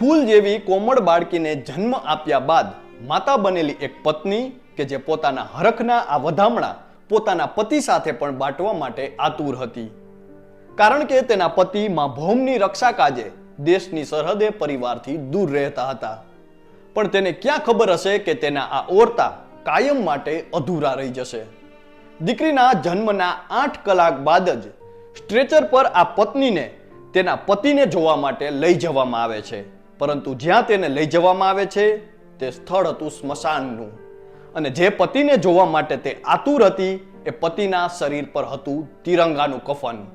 ફૂલ જેવી કોમળ બાળકીને જન્મ આપ્યા બાદ માતા બનેલી એક પત્ની કે જે પોતાના હરખના આ વધામણા પોતાના પતિ સાથે પણ બાંટવા માટે આતુર હતી. કારણ કે તેના પતિ મા ભૌમની રક્ષા કાજે દેશની સરહદે પરિવારથી દૂર રહેતા હતા. પણ તેને ક્યાં ખબર હશે કે તેના આ ઓરતા કાયમ માટે અધૂરા રહી જશે? દીકરીના જન્મના આઠ કલાક બાદ જ સ્ટ્રેચર પર આ પત્નીને તેના પતિને જોવા માટે લઈ જવામાં આવે છે. પરંતુ જ્યાં તેને લઈ જવામાં આવે છે, તે સ્થળ હતું સ્મશાનનું. અને જે પતિને જોવા માટે તે આતુર હતી, એ પતિના શરીર પર હતું તિરંગાનું કફન.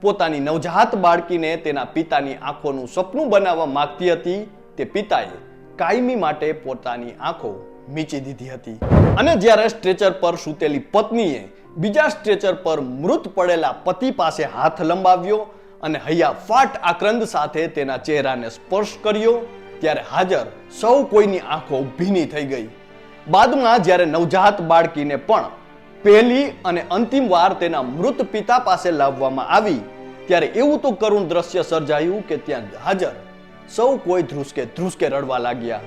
પોતાની નવજાત બાળકીને તેના પિતાની આંખોનું સપનું બનાવવા માંગતી હતી, તે પિતાએ કાયમી માટે પોતાની આંખો મીચી દીધી હતી. અને જ્યારે સ્ટ્રેચર પર સૂતેલી પત્નીએ બીજા સ્ટ્રેચર પર મૃત પડેલા પતિ પાસે હાથ લંબાવ્યો અને હૈયા ફાટ આક્રંદ સાથે તેના ચહેરાને સ્પર્શ કર્યો, ત્યારે હાજર સૌ કોઈની આંખો ભીની થઈ ગઈ. બાદમાં જ્યારે નવજાત બાળકીને પણ પહેલી અને અંતિમ વાર તેના મૃત પિતા પાસે લાવવામાં આવી, ત્યારે એવું તો કરુણ દ્રશ્ય સર્જાયું કે ત્યાં હાજર સૌ કોઈ ધ્રુસકે ધ્રુસકે રડવા લાગ્યા.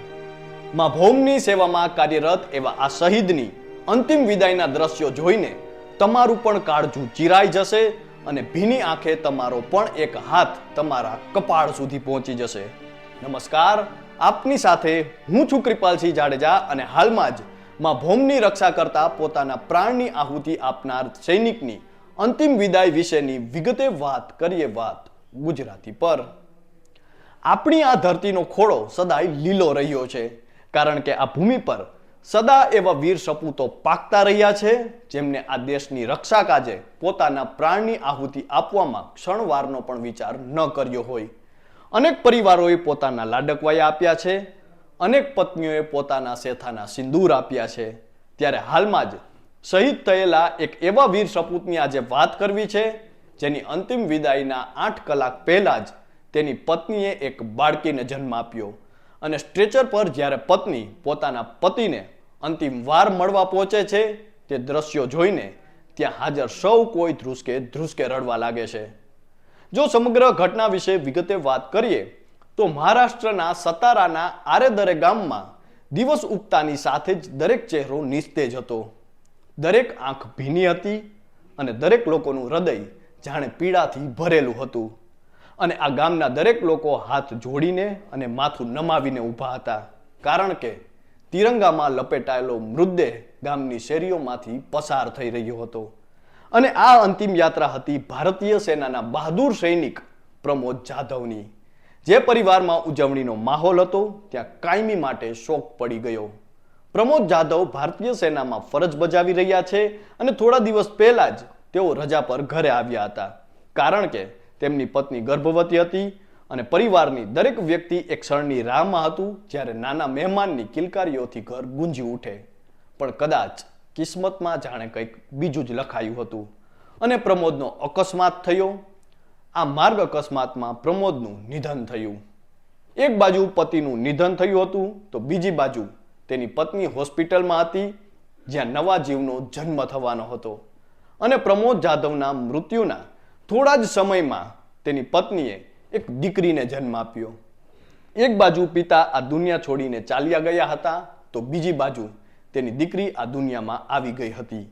માં ભૌમની સેવામાં કાર્યરત એવા આ શહીદની અંતિમ વિદાયના દ્રશ્યો જોઈને તમારું પણ કાળજું ચીરાઈ જશે અને ભીની આંખે તમારો પણ એક હાથ તમારા કપાળ સુધી પહોંચી જશે. નમસ્કાર, આપની સાથે હું છું કૃપાલસિંહ જાડેજા અને હાલમાં જ માં ભૌમની રક્ષા કરતા પોતાના પ્રાણની આહુતિ આપનાર સૈનિકની અંતિમ વિદાય વિશેની વિગતે વાત કરીએ વાત ગુજરાતી પર. આપણી આ ધરતીનો ખોળો સદાય લીલો રહ્યો છે, કારણ કે આ ભૂમિ પર સદા એવા વીર સપૂતો પાકતા રહ્યા છે, જેમને આ દેશની રક્ષા કાજે પોતાના પ્રાણની આહુતિ આપવામાં ક્ષણવારનો પણ વિચાર ન કર્યો હોય. અનેક પરિવારોએ પોતાના લાડકવાયા આપ્યા છે, અનેક પત્નીઓએ પોતાના શેથાના સિંદૂર આપ્યા છે. ત્યારે હાલમાં જ શહીદ થયેલા એક એવા વીર સપૂતની આજે વાત કરવી છે, જેની અંતિમ વિદાયના આઠ કલાક પહેલા જ તેની પત્નીએ એક બાળકીને જન્મ આપ્યો. અને સ્ટ્રેચર પર જ્યારે પત્ની પોતાના પતિને અંતિમ વાર મળવા પહોંચે છે, તે દ્રશ્યો જોઈને ત્યાં હાજર સૌ કોઈ ધ્રુસકે ધ્રુસકે રડવા લાગે છે. જો સમગ્ર ઘટના વિશે વિગતે વાત કરીએ, તો મહારાષ્ટ્રના સતારાના આરેદરે ગામમાં દિવસ ઉગતાની સાથે જ દરેક ચહેરો નિસ્તેજ હતો. દરેક આંખ ભીની હતી અને દરેક લોકોનું હૃદય જાણે પીડાથી ભરેલું હતું. અને આ ગામના દરેક લોકો હાથ જોડીને અને માથું નમાવીને ઊભા હતા. કારણ કે તિરંગામાં લપેટાયેલો મૃતદેહ ગામની શેરીઓમાંથી પસાર થઈ રહ્યો હતો. અને આ અંતિમ યાત્રા હતી ભારતીય સેનાના બહાદુર સૈનિક પ્રમોદ જાધવની. જે પરિવારમાં ઉજવણીનો માહોલ હતો, ત્યાં કાયમી માટે શોક પડી ગયો. પ્રમોદ જાધવ ભારતીય સેનામાં ફરજ બજાવી રહ્યા છે અને થોડા દિવસ પહેલા જ તેઓ રજા પર ઘરે આવ્યા હતા. કારણ કે તેમની પત્ની ગર્ભવતી હતી અને પરિવારની દરેક વ્યક્તિ એક ક્ષણની રાહમાં હતું જ્યારે નાના મહેમાનની કિલકારીઓથી ઘર ગુંજી ઉઠે. પણ કદાચ કિસ્મતમાં જાણે કંઈક બીજું જ લખાયું હતું. અને પ્રમોદનો અકસ્માત થયો. આ માર્ગ અકસ્માતમાં પ્રમોદનું નિધન થયું. એક બાજુ પતિનું નિધન થયું હતું તો બીજી બાજુ તેની પત્ની હોસ્પિટલમાં હતી, જ્યાં નવા જીવનો જન્મ થવાનો હતો. અને પ્રમોદ જાધવના મૃત્યુના થોડા જ સમયમાં તેની પત્નીએ એક દીકરીને જન્મ આપ્યો. એક બાજુ પિતા આ દુનિયા છોડીને ચાલ્યા ગયા હતા, તો બીજી બાજુ તેની દીકરી આ દુનિયામાં આવી ગઈ હતી.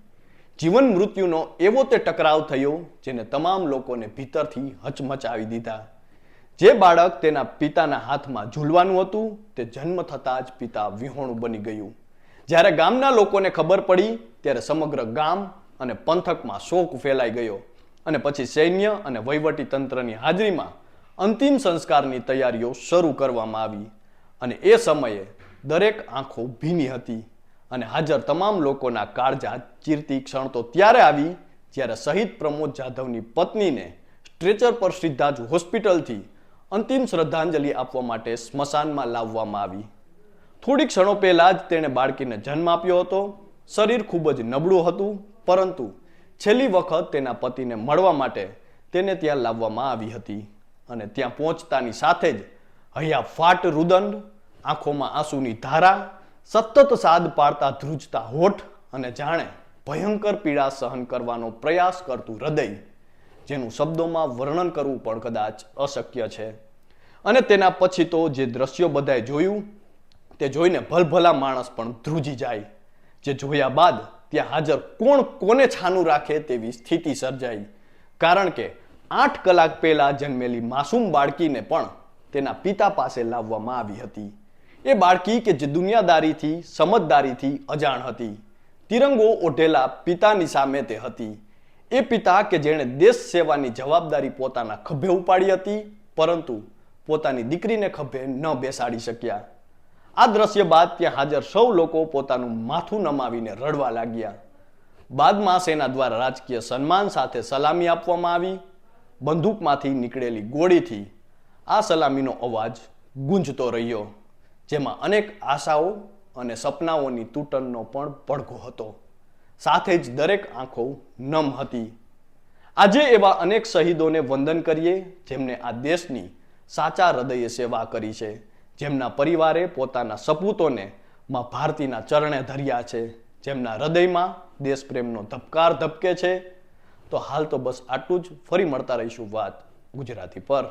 જીવન મૃત્યુનો એવો તે ટકરાવ થયો, જેને તમામ લોકોને ભીતરથી હચમચાવી દીધા. જે બાળક તેના પિતાના હાથમાં ઝૂલવાનું હતું, તે જન્મ થતાં જ પિતા વિહોણું બની ગયું. જ્યારે ગામના લોકોને ખબર પડી, ત્યારે સમગ્ર ગામ અને પંથકમાં શોક ફેલાઈ ગયો. અને પછી સૈન્ય અને વહીવટી તંત્રની હાજરીમાં અંતિમ સંસ્કારની તૈયારીઓ શરૂ કરવામાં આવી. અને એ સમયે દરેક આંખો ભીની હતી અને હાજર તમામ લોકોના કાળજા ચીરતી ક્ષણ તો ત્યારે આવી જ્યારે શહીદ પ્રમોદ જાધવની પત્નીને સ્ટ્રેચર પર સીધા જ હોસ્પિટલથી અંતિમ શ્રદ્ધાંજલિ આપવા માટે સ્મશાનમાં લાવવામાં આવી. થોડી ક્ષણો પહેલાં જ તેણે બાળકીને જન્મ આપ્યો હતો. શરીર ખૂબ જ નબળું હતું, પરંતુ છેલ્લી વખત તેના પતિને મળવા માટે તેને ત્યાં લાવવામાં આવી હતી અને ત્યાં પહોંચતાની સાથે જ હૈયા ફાટ રુદંડ, આંખોમાં આંસુની ધારા, સતત સાદ પાડતા ધ્રુજતા હોઠ અને જાણે ભયંકર પીડા સહન કરવાનો પ્રયાસ કરતું હૃદય, જેનું શબ્દોમાં વર્ણન કરવું પણ કદાચ અશક્ય છે. અને તેના પછી તો જે દ્રશ્યો બધાએ જોયું, તે જોઈને ભલભલા માણસ પણ ધ્રુજી જાય, જે જોયા બાદ ત્યાં હાજર કોણ કોને છાનું રાખે તેવી સ્થિતિ સર્જાઈ. કારણ કે આઠ કલાક પહેલા જન્મેલી માસૂમ બાળકીને પણ તેના પિતા પાસે લાવવામાં આવી હતી. એ બાળકી કે જે દુનિયાદારીથી, સમજદારીથી અજાણ હતી. તિરંગો ઓઢેલા પિતાની સામે તે હતી. એ પિતા કે જેણે દેશ સેવાની જવાબદારી પોતાના ખભે ઉપાડી હતી, પરંતુ પોતાની દીકરીને ખભે ન બેસાડી શક્યા. આ દ્રશ્ય બાદ ત્યાં હાજર સૌ લોકો પોતાનું માથું નમાવીને રડવા લાગ્યા. બાદમાં સેના દ્વારા રાજકીય સન્માન સાથે સલામી આપવામાં આવી. બંદૂકમાંથી નીકળેલી ગોળીથી આ સલામીનો અવાજ ગુંજતો રહ્યો, જેમાં અનેક આશાઓ અને સપનાઓની તૂટનનો પણ પડઘો હતો. સાથે જ દરેક આંખો નમ હતી. આજે એવા અનેક શહીદોને વંદન કરીએ, જેમને આ દેશની સાચા હૃદયે સેવા કરી છે. જેમના પરિવારે પોતાના સપૂતોને માં ભારતીના ચરણે ધર્યા છે, જેમના હૃદયમાં દેશપ્રેમનો ધબકાર ધબકે છે. તો હાલ તો બસ આટલું જ. ફરી મળતા રહીશું વાત ગુજરાતી પર.